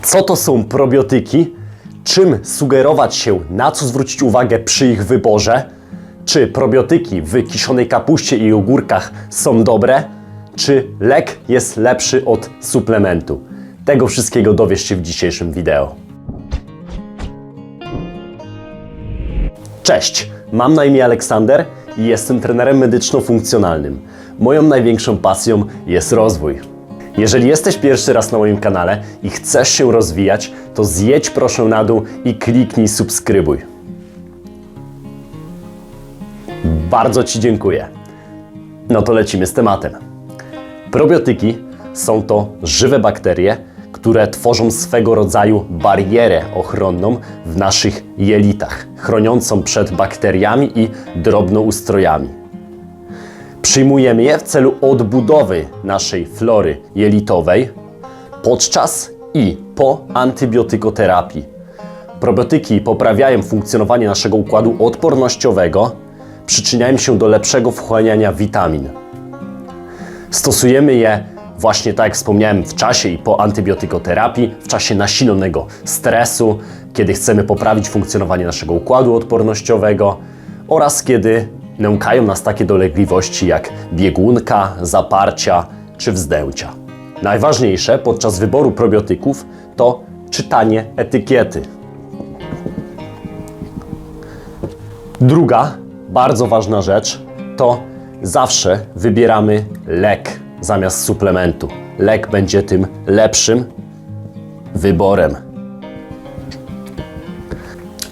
Co to są probiotyki? Czym sugerować się, na co zwrócić uwagę przy ich wyborze? Czy probiotyki w kiszonej kapuście i ogórkach są dobre? Czy lek jest lepszy od suplementu? Tego wszystkiego dowiesz się w dzisiejszym wideo. Cześć, mam na imię Aleksander i jestem trenerem medyczno-funkcjonalnym. Moją największą pasją jest rozwój. Jeżeli jesteś pierwszy raz na moim kanale i chcesz się rozwijać, to zjedź proszę na dół i kliknij subskrybuj. Bardzo Ci dziękuję. No to lecimy z tematem. Probiotyki są to żywe bakterie, które tworzą swego rodzaju barierę ochronną w naszych jelitach, chroniącą przed bakteriami i drobnoustrojami. Przyjmujemy je w celu odbudowy naszej flory jelitowej podczas i po antybiotykoterapii. Probiotyki poprawiają funkcjonowanie naszego układu odpornościowego, przyczyniają się do lepszego wchłaniania witamin. Stosujemy je właśnie tak jak wspomniałem w czasie i po antybiotykoterapii, w czasie nasilonego stresu, kiedy chcemy poprawić funkcjonowanie naszego układu odpornościowego oraz kiedy nękają nas takie dolegliwości jak biegunka, zaparcia czy wzdęcia. Najważniejsze podczas wyboru probiotyków to czytanie etykiety. Druga bardzo ważna rzecz to zawsze wybieramy lek zamiast suplementu. Lek będzie tym lepszym wyborem.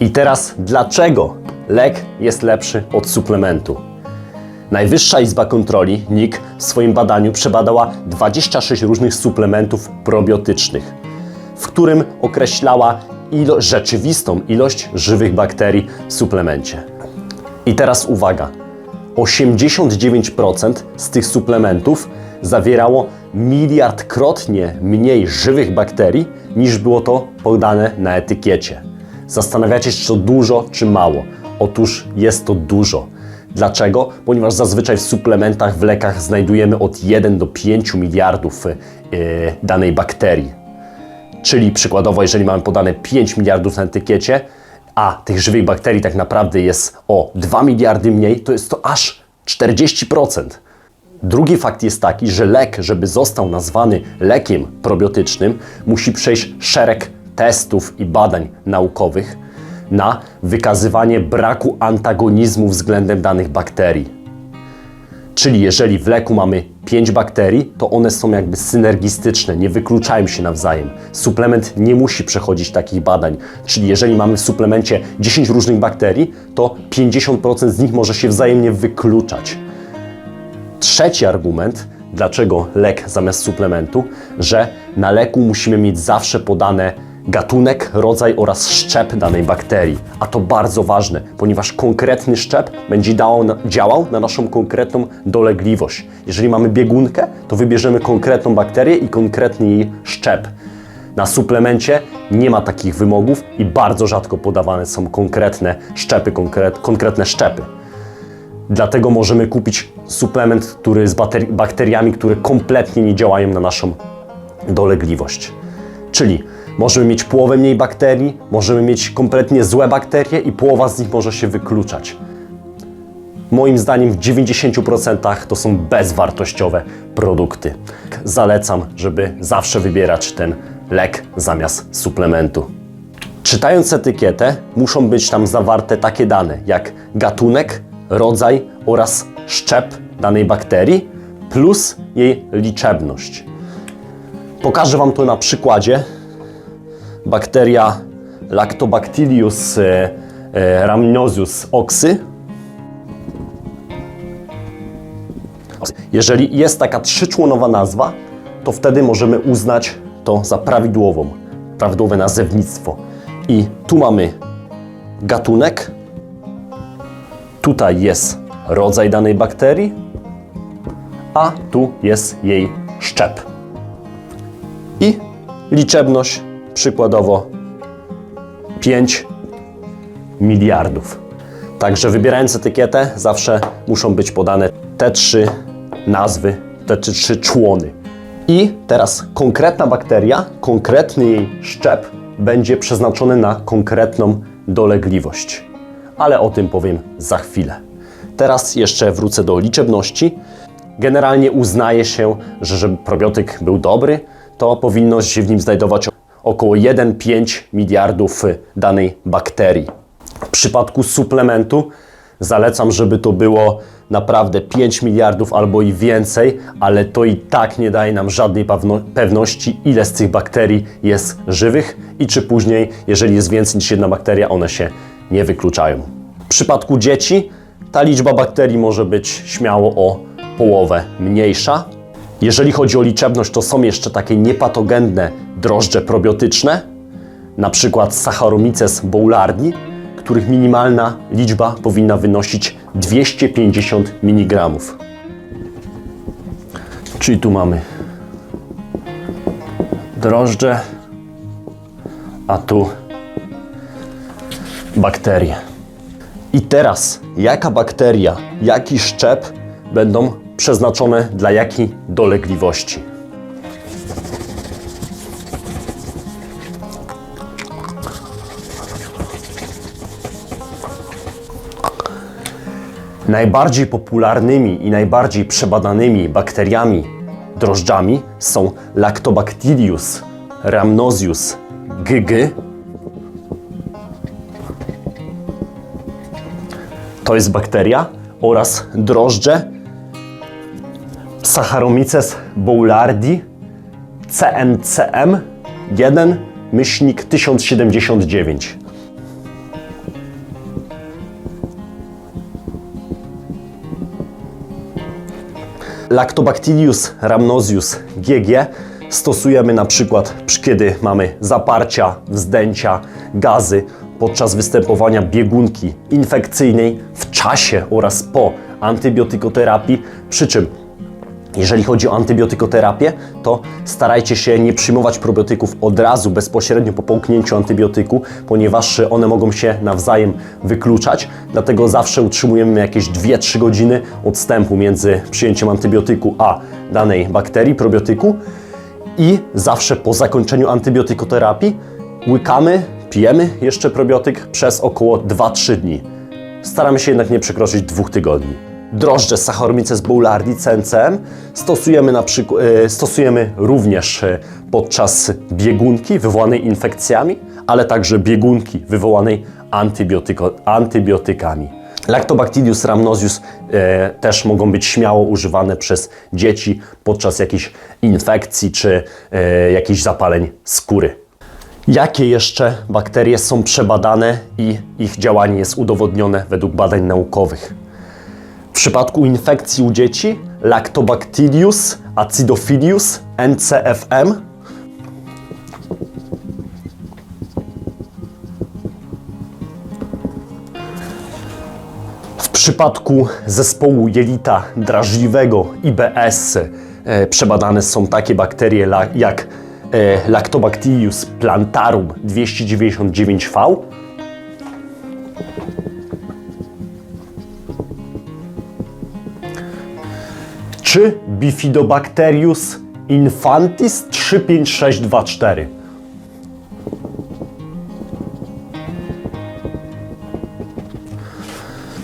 I teraz dlaczego lek jest lepszy od suplementu? Najwyższa Izba Kontroli, NIK, w swoim badaniu przebadała 26 różnych suplementów probiotycznych, w którym określała ilo- rzeczywistą ilość żywych bakterii w suplemencie. I teraz uwaga. 89% z tych suplementów zawierało miliardkrotnie mniej żywych bakterii niż było to podane na etykiecie. Zastanawiacie się, czy to dużo, czy mało. Otóż jest to dużo. Dlaczego? Ponieważ zazwyczaj w suplementach, w lekach znajdujemy od 1 do 5 miliardów yy, danej bakterii. Czyli przykładowo, jeżeli mamy podane 5 miliardów na etykiecie, a tych żywych bakterii tak naprawdę jest o 2 miliardy mniej, to jest to aż 40%. Drugi fakt jest taki, że lek, żeby został nazwany lekiem probiotycznym, musi przejść szereg testów i badań naukowych na wykazywanie braku antagonizmu względem danych bakterii. Czyli jeżeli w leku mamy 5 bakterii, to one są jakby synergistyczne, nie wykluczają się nawzajem. Suplement nie musi przechodzić takich badań. Czyli jeżeli mamy w suplemencie 10 różnych bakterii, to 50% z nich może się wzajemnie wykluczać. Trzeci argument, dlaczego lek zamiast suplementu, że na leku musimy mieć zawsze podane gatunek, rodzaj oraz szczep danej bakterii. A to bardzo ważne, ponieważ konkretny szczep będzie na, działał na naszą konkretną dolegliwość. Jeżeli mamy biegunkę, to wybierzemy konkretną bakterię i konkretny jej szczep. Na suplemencie nie ma takich wymogów i bardzo rzadko podawane są konkretne szczepy, konkret, konkretne szczepy. Dlatego możemy kupić suplement, który z bakteriami, które kompletnie nie działają na naszą dolegliwość. Czyli możemy mieć połowę mniej bakterii, możemy mieć kompletnie złe bakterie i połowa z nich może się wykluczać. Moim zdaniem w 90% to są bezwartościowe produkty. Zalecam, żeby zawsze wybierać ten lek zamiast suplementu. Czytając etykietę, muszą być tam zawarte takie dane jak gatunek, rodzaj oraz szczep danej bakterii plus jej liczebność. Pokażę Wam to na przykładzie. Bakteria Lactobacillus e, e, rhamnosus oxy. Jeżeli jest taka trzyczłonowa nazwa, to wtedy możemy uznać to za prawidłową, prawidłowe nazewnictwo. I tu mamy gatunek, tutaj jest rodzaj danej bakterii, a tu jest jej szczep. I liczebność przykładowo 5 miliardów. Także wybierając etykietę, zawsze muszą być podane te trzy nazwy, te trzy, człony. I teraz konkretna bakteria, konkretny jej szczep będzie przeznaczony na konkretną dolegliwość. Ale o tym powiem za chwilę. Teraz jeszcze wrócę do liczebności. Generalnie uznaje się, że żeby probiotyk był dobry, to powinno się w nim znajdować około 1,5 miliardów danej bakterii. W przypadku suplementu zalecam, żeby to było naprawdę 5 miliardów albo i więcej, ale to i tak nie daje nam żadnej pewno- pewności, ile z tych bakterii jest żywych i czy później, jeżeli jest więcej niż jedna bakteria, one się nie wykluczają. W przypadku dzieci ta liczba bakterii może być śmiało o połowę mniejsza. Jeżeli chodzi o liczebność, to są jeszcze takie niepatogenne drożdże probiotyczne, na przykład Saccharomyces boulardii, których minimalna liczba powinna wynosić 250 mg. Czyli tu mamy drożdże, a tu bakterie. I teraz, jaka bakteria, jaki szczep będą przeznaczone dla jakiej dolegliwości? Najbardziej popularnymi i najbardziej przebadanymi bakteriami, drożdżami są Lactobacillus rhamnosius GG. To jest bakteria oraz drożdże Saccharomyces boulardii CNCM 1 myślnik 1079. Lactobacillus rhamnosius GG stosujemy na przykład, przy- kiedy mamy zaparcia, wzdęcia, gazy podczas występowania biegunki infekcyjnej w czasie oraz po antybiotykoterapii, przy czym jeżeli chodzi o antybiotykoterapię, to starajcie się nie przyjmować probiotyków od razu, bezpośrednio po połknięciu antybiotyku, ponieważ one mogą się nawzajem wykluczać. Dlatego zawsze utrzymujemy jakieś 2-3 godziny odstępu między przyjęciem antybiotyku a danej bakterii, probiotyku. I zawsze po zakończeniu antybiotykoterapii łykamy, pijemy jeszcze probiotyk przez około 2-3 dni. Staramy się jednak nie przekroczyć dwóch tygodni. Drożdże Saccharomyces boulardii CNCM stosujemy, na przykład, stosujemy również e, podczas biegunki wywołanej infekcjami, ale także biegunki wywołanej antybiotykami. Lactobacillus rhamnosius e, też mogą być śmiało używane przez dzieci podczas jakichś infekcji czy e, jakichś zapaleń skóry. Jakie jeszcze bakterie są przebadane i ich działanie jest udowodnione według badań naukowych? W przypadku infekcji u dzieci Lactobacillus acidophilus NCFM W przypadku zespołu jelita drażliwego IBS e, przebadane są takie bakterie jak e, Lactobacillus plantarum 299V, czy Bifidobacterius infantis 35624.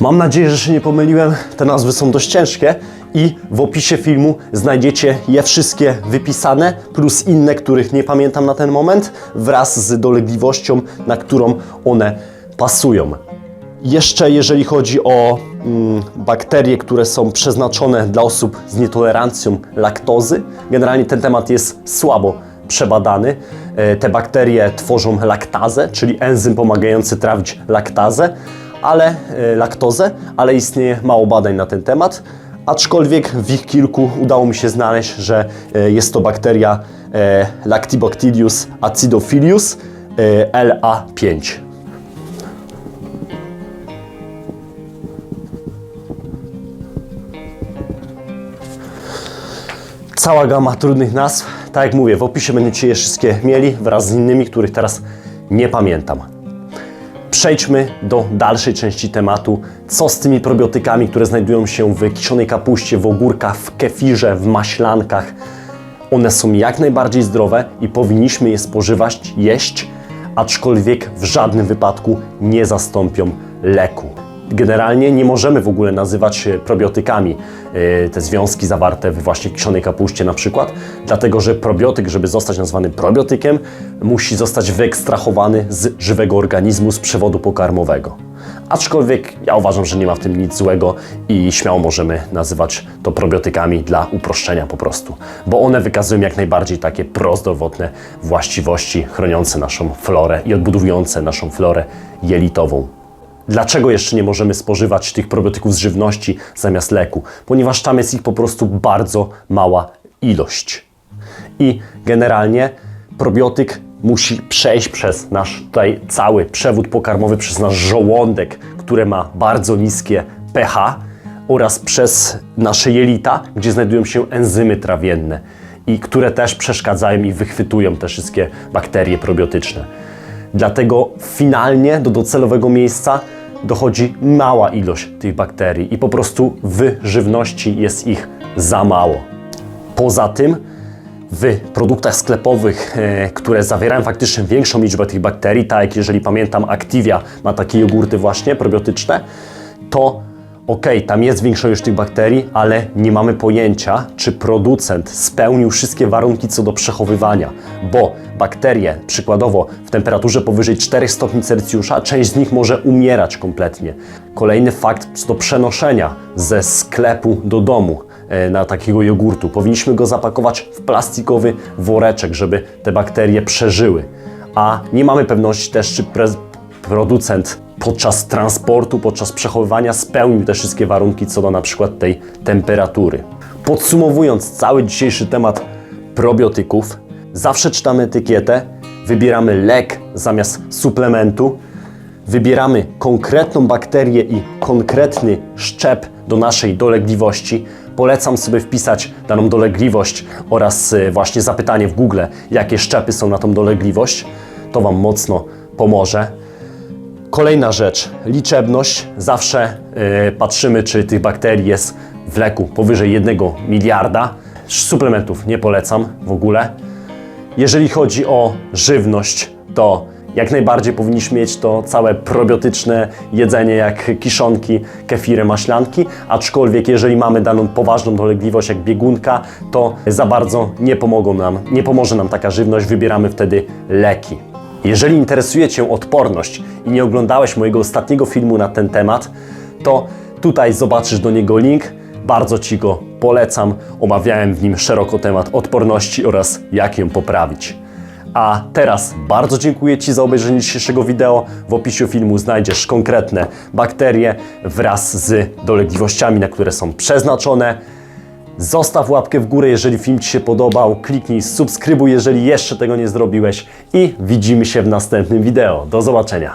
Mam nadzieję, że się nie pomyliłem. Te nazwy są dość ciężkie i w opisie filmu znajdziecie je wszystkie wypisane, plus inne, których nie pamiętam na ten moment, wraz z dolegliwością, na którą one pasują. Jeszcze jeżeli chodzi o bakterie, które są przeznaczone dla osób z nietolerancją laktozy, generalnie ten temat jest słabo przebadany. E, Te bakterie tworzą laktazę, czyli enzym pomagający trawić laktazę, ale e, laktozę, ale istnieje mało badań na ten temat. Aczkolwiek w ich kilku udało mi się znaleźć, że e, jest to bakteria Lactobacillus acidophilus e, LA5. Cała gama trudnych nazw. Tak jak mówię, w opisie będziecie je wszystkie mieli wraz z innymi, których teraz nie pamiętam. Przejdźmy do dalszej części tematu. Co z tymi probiotykami, które znajdują się w kiszonej kapuście, w ogórkach, w kefirze, w maślankach, One są jak najbardziej zdrowe i powinniśmy je spożywać, jeść, aczkolwiek w żadnym wypadku nie zastąpią leku. Generalnie nie możemy w ogóle nazywać probiotykami e, te związki zawarte w właśnie kiszonej kapuście na przykład, dlatego że probiotyk, żeby zostać nazwany probiotykiem, musi zostać wyekstrahowany z żywego organizmu, z przewodu pokarmowego. Aczkolwiek ja uważam, że nie ma w tym nic złego i śmiało możemy nazywać to probiotykami dla uproszczenia po prostu, bo one wykazują jak najbardziej takie prozdrowotne właściwości chroniące naszą florę i odbudowujące naszą florę jelitową. Dlaczego jeszcze nie możemy spożywać tych probiotyków z żywności zamiast leku? Ponieważ tam jest ich po prostu bardzo mała ilość. I generalnie probiotyk musi przejść przez nasz tutaj cały przewód pokarmowy, przez nasz żołądek, który ma bardzo niskie pH oraz przez nasze jelita, gdzie znajdują się enzymy trawienne i które też przeszkadzają i wychwytują te wszystkie bakterie probiotyczne. Dlatego finalnie do docelowego miejsca dochodzi mała ilość tych bakterii i po prostu w żywności jest ich za mało. Poza tym w produktach sklepowych, e, które zawierają faktycznie większą liczbę tych bakterii, tak jak jeżeli pamiętam Activia ma takie jogurty właśnie probiotyczne, to ok, tam jest większa ilość tych bakterii, ale nie mamy pojęcia, czy producent spełnił wszystkie warunki co do przechowywania, bo bakterie, przykładowo w temperaturze powyżej 4 stopni Celsjusza, część z nich może umierać kompletnie. Kolejny fakt co do przenoszenia ze sklepu do domu e, na takiego jogurtu. Powinniśmy go zapakować w plastikowy woreczek, żeby te bakterie przeżyły. A nie mamy pewności też, czy producent podczas transportu, podczas przechowywania spełnił te wszystkie warunki co do na przykład tej temperatury. Podsumowując cały dzisiejszy temat probiotyków, zawsze czytamy etykietę, wybieramy lek zamiast suplementu, wybieramy konkretną bakterię i konkretny szczep do naszej dolegliwości. Polecam sobie wpisać daną dolegliwość oraz e, właśnie zapytanie w Google, jakie szczepy są na tą dolegliwość. To Wam mocno pomoże. Kolejna rzecz, liczebność. Zawsze e, patrzymy, czy tych bakterii jest w leku powyżej 1 miliarda. Suplementów nie polecam w ogóle. Jeżeli chodzi o żywność, to jak najbardziej powinniśmy mieć to całe probiotyczne jedzenie, jak kiszonki, kefiry, maślanki, aczkolwiek jeżeli mamy daną poważną dolegliwość jak biegunka, to za bardzo nie pomogą nam, nie pomoże nam taka żywność, wybieramy wtedy leki. Jeżeli interesuje Cię odporność i nie oglądałeś mojego ostatniego filmu na ten temat, to tutaj zobaczysz do niego link. Bardzo Ci go polecam. Omawiałem w nim szeroko temat odporności oraz jak ją poprawić. A teraz bardzo dziękuję Ci za obejrzenie dzisiejszego wideo. W opisie filmu znajdziesz konkretne bakterie wraz z dolegliwościami, na które są przeznaczone. Zostaw łapkę w górę, jeżeli film Ci się podobał. Kliknij subskrybuj, jeżeli jeszcze tego nie zrobiłeś. I widzimy się w następnym wideo. Do zobaczenia.